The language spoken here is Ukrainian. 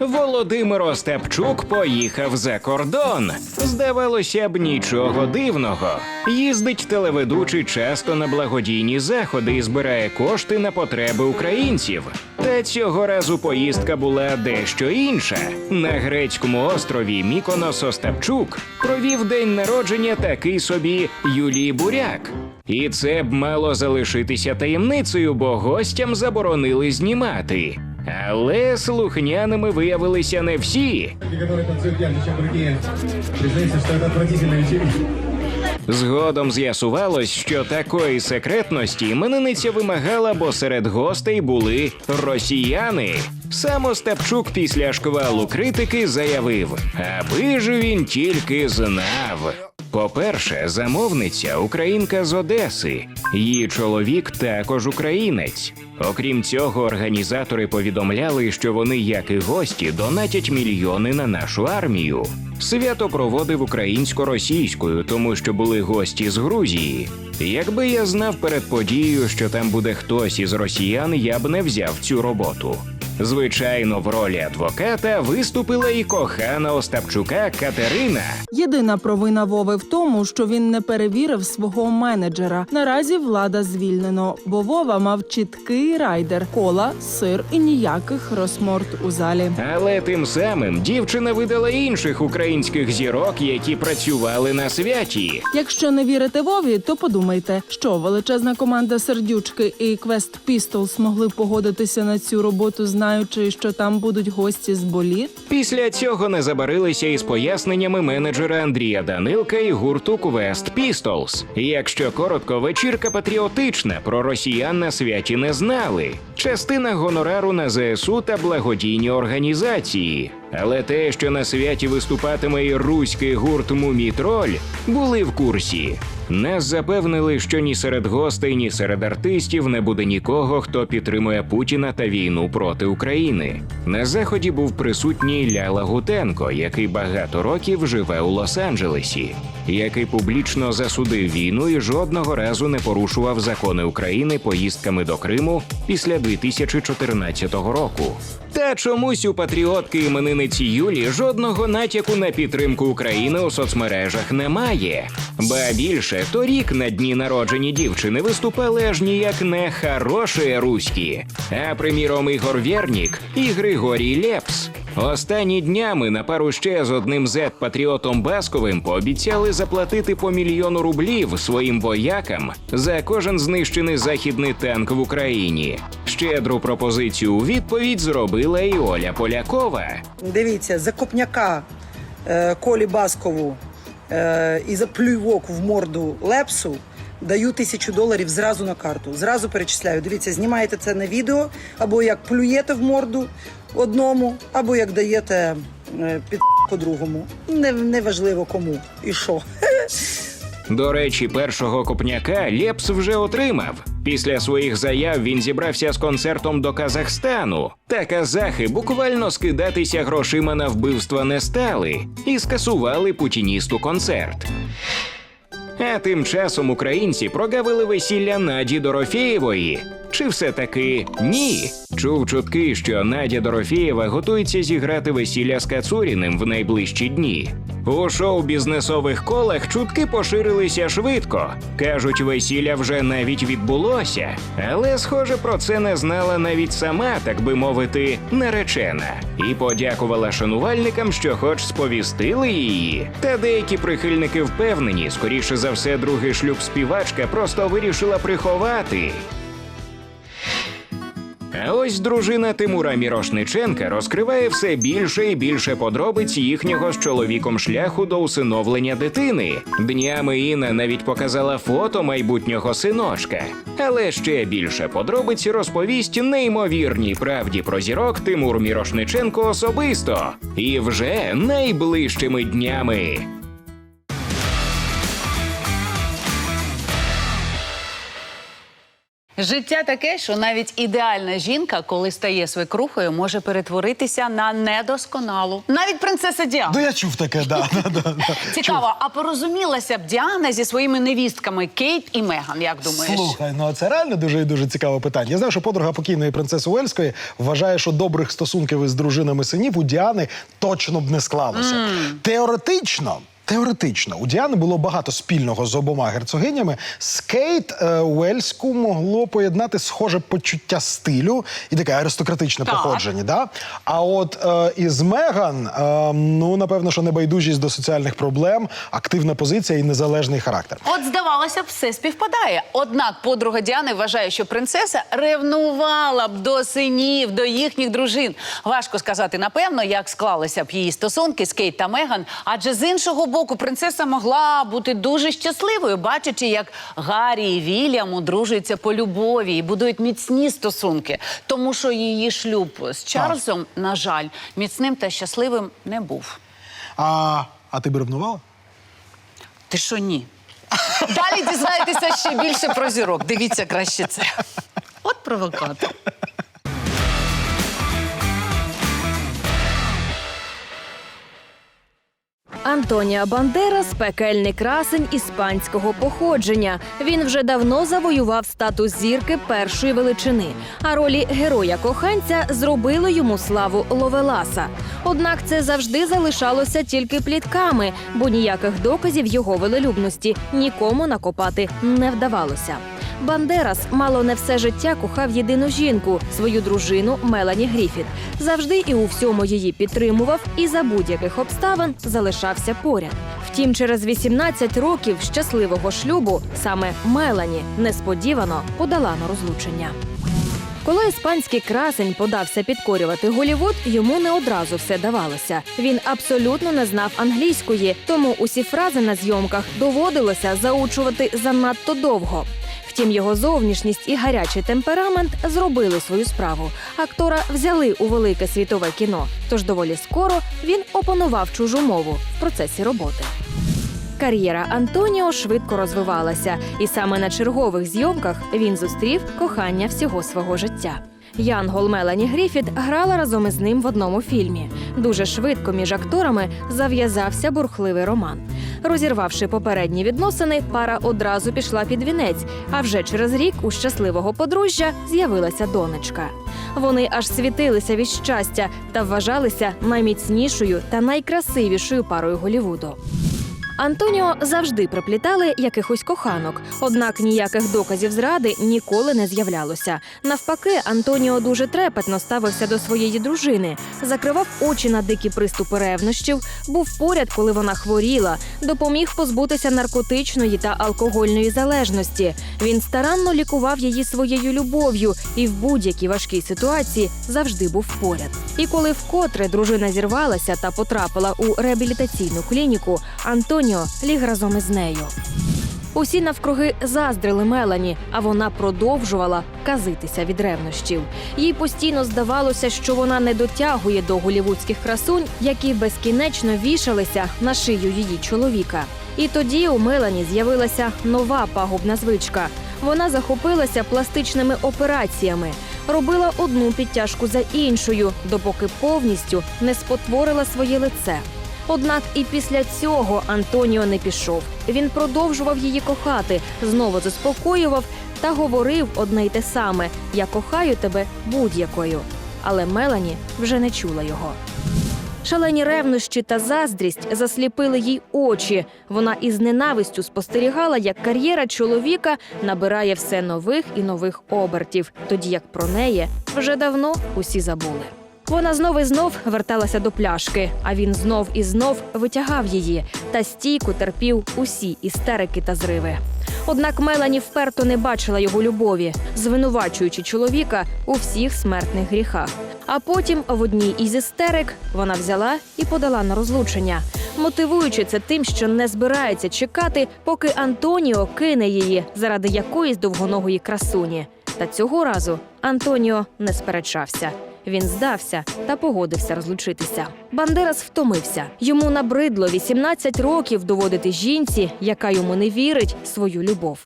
Володимир Остапчук поїхав за кордон. Здавалося б, нічого дивного. Їздить телеведучий часто на благодійні заходи і збирає кошти на потреби українців. Та цього разу поїздка була дещо інша. На грецькому острові Міконос Остапчук провів день народження такий собі Юлії Буряк. І це б мало залишитися таємницею, бо гостям заборонили знімати. Але слухняними виявилися не всі. Згодом з'ясувалось, що такої секретності іменинниця вимагала, бо серед гостей були росіяни. Сам Остапчук після шквалу критики заявив, аби ж він тільки знав. По-перше, замовниця українка з Одеси. Її чоловік також українець. Окрім цього, організатори повідомляли, що вони, як і гості, донатять мільйони на нашу армію. Свято проводив українсько-російською, тому що були гості з Грузії. Якби я знав перед подією, що там буде хтось із росіян, я б не взяв цю роботу. Звичайно, в ролі адвоката виступила і кохана Остапчука Катерина. Єдина провина Вови в тому, що він не перевірив свого менеджера. Наразі влада звільнено, бо Вова мав чіткий райдер, кола, сир і ніяких розморт у залі. Але тим самим дівчина видала інших українських зірок, які працювали на святі. Якщо не вірите Вові, то подумайте, що величезна команда сердючки і Quest Pistols могли погодитися на цю роботу, знаючи, що там будуть гості з боліт. Після цього не забарилися із поясненнями менеджера Андрія Данилка і гурту Quest Pistols. Якщо коротко, вечірка патріотична, про росіян на святі не знали. Частина гонорару на ЗСУ та благодійні організації. Але те, що на святі виступатиме і руський гурт Мумітроль, були в курсі. Нас запевнили, що ні серед гостей, ні серед артистів не буде нікого, хто підтримує Путіна та війну проти України. На заході був присутній Ляла Гутенко, який багато років живе у Лос-Анджелесі, який публічно засудив війну і жодного разу не порушував закони України поїздками до Криму після 2014 року. Та чомусь у патріотки іменинниці Юлі жодного натяку на підтримку України у соцмережах немає. Ба більше торік на дні народжені дівчини виступали аж ніяк не хороші руські, а приміром Ігор Вєрнік і Григорій Лепс. Останні днями на пару ще з одним зет патріотом Басковим пообіцяли заплатити по мільйону рублів своїм воякам за кожен знищений західний танк в Україні. Щедру пропозицію у відповідь зробила і Оля Полякова. Дивіться, за копняка е, Колі Баскову е, і за плювок в морду Лепсу даю тисячу доларів зразу на карту. Зразу перечисляю. Дивіться, знімаєте це на відео, або як плюєте в морду одному, або як даєте е, під по другому. Не, неважливо кому і що. До речі, першого копняка Лепс вже отримав. Після своїх заяв він зібрався з концертом до Казахстану. Та казахи буквально скидатися грошима на вбивства не стали і скасували путіністу концерт. А тим часом українці прогавили весілля Наді Дорофєєвої. Чи все таки ні? Чув чутки, що Надя Дорофєєва готується зіграти весілля з Кацуріним в найближчі дні. У шоу-бізнесових колах чутки поширилися швидко. Кажуть, весілля вже навіть відбулося. Але, схоже, про це не знала навіть сама, так би мовити, наречена. І подякувала шанувальникам, що хоч сповістили її. Та деякі прихильники впевнені, скоріше за все, другий шлюб співачка просто вирішила приховати. А ось дружина Тимура Мірошниченка розкриває все більше і більше подробиць їхнього з чоловіком шляху до усиновлення дитини. Днями Інна навіть показала фото майбутнього синочка. Але ще більше подробиць розповість неймовірній правді про зірок Тимур Мірошниченко особисто. І вже найближчими днями. Життя таке, що навіть ідеальна жінка, коли стає свекрухою, може перетворитися на недосконалу. Навіть принцеса Діана. Ну я чув таке, да. Цікаво, а порозумілася б Діана зі своїми невістками Кейт і Меган, як думаєш? Слухай, ну це реально дуже і дуже цікаве питання. Я знаю, що подруга покійної принцеси Уельської вважає, що добрих стосунків із дружинами синів у Діани точно б не склалося. Теоретично. Теоретично, у Діани було багато спільного з обома герцогинями. З Кейт е, Уельську могло поєднати схоже почуття стилю і таке аристократичне Так. походження. Да? А от е, із Меган, е, ну напевно, що небайдужість до соціальних проблем, активна позиція і незалежний характер. От здавалося б, все співпадає. Однак подруга Діани вважає, що принцеса ревнувала б до синів, до їхніх дружин. Важко сказати напевно, як склалися б її стосунки з Кейт та Меган. Адже з іншого боку, принцеса могла бути дуже щасливою, бачачи, як Гаррі і Вільям одружуються по любові і будують міцні стосунки. Тому що її шлюб з Чарльзом, на жаль, міцним та щасливим не був. А, а ти б ревнувала? Ти що ні? Далі дізнаєтеся ще більше про зірок. Дивіться краще це. От провокатор. Антоніо Бандерас – пекельний красень іспанського походження. Він вже давно завоював статус зірки першої величини. А ролі героя-коханця зробили йому славу Ловеласа. Однак це завжди залишалося тільки плітками, бо ніяких доказів його велелюбності нікому накопати не вдавалося. Бандерас мало не все життя кохав єдину жінку, свою дружину Мелані Гріфіт. Завжди і у всьому її підтримував і за будь-яких обставин залишався поряд. Втім, через 18 років щасливого шлюбу саме Мелані несподівано подала на розлучення. Коли іспанський красень подався підкорювати Голівуд, йому не одразу все давалося. Він абсолютно не знав англійської, тому усі фрази на зйомках доводилося заучувати занадто довго. Втім, його зовнішність і гарячий темперамент зробили свою справу. Актора взяли у велике світове кіно. Тож доволі скоро він опанував чужу мову в процесі роботи. Кар'єра Антоніо швидко розвивалася, і саме на чергових зйомках він зустрів кохання всього свого життя. Янгол Мелані Гріфіт грала разом із ним в одному фільмі. Дуже швидко між акторами зав'язався бурхливий роман. Розірвавши попередні відносини, пара одразу пішла під вінець. А вже через рік у щасливого подружжя з'явилася донечка. Вони аж світилися від щастя та вважалися найміцнішою та найкрасивішою парою Голівуду. Антоніо завжди приплітали якихось коханок, однак ніяких доказів зради ніколи не з'являлося. Навпаки, Антоніо дуже трепетно ставився до своєї дружини, закривав очі на дикі приступи ревнощів, був поряд, коли вона хворіла, допоміг позбутися наркотичної та алкогольної залежності. Він старанно лікував її своєю любов'ю і в будь-якій важкій ситуації завжди був поряд. І коли вкотре дружина зірвалася та потрапила у реабілітаційну клініку, Антоніо ліг разом із нею. Усі навкруги заздрили Мелані, а вона продовжувала казитися від ревнощів. Їй постійно здавалося, що вона не дотягує до голівудських красунь, які безкінечно вішалися на шию її чоловіка. І тоді у Мелані з'явилася нова пагубна звичка. Вона захопилася пластичними операціями, робила одну підтяжку за іншою, допоки повністю не спотворила своє лице. Однак і після цього Антоніо не пішов. Він продовжував її кохати, знову заспокоював та говорив одне й те саме: Я кохаю тебе будь-якою. Але Мелані вже не чула його. Шалені ревнощі та заздрість засліпили їй очі. Вона із ненавистю спостерігала, як кар'єра чоловіка набирає все нових і нових обертів, тоді як про неї вже давно усі забули. Вона знов і знов верталася до пляшки, а він знов і знов витягав її та стійко терпів усі істерики та зриви. Однак Мелані вперто не бачила його любові, звинувачуючи чоловіка у всіх смертних гріхах. А потім, в одній із істерик, вона взяла і подала на розлучення, мотивуючи це тим, що не збирається чекати, поки Антоніо кине її заради якоїсь довгоногої красуні. Та цього разу Антоніо не сперечався. Він здався та погодився розлучитися. Бандерас втомився. Йому набридло 18 років доводити жінці, яка йому не вірить, свою любов.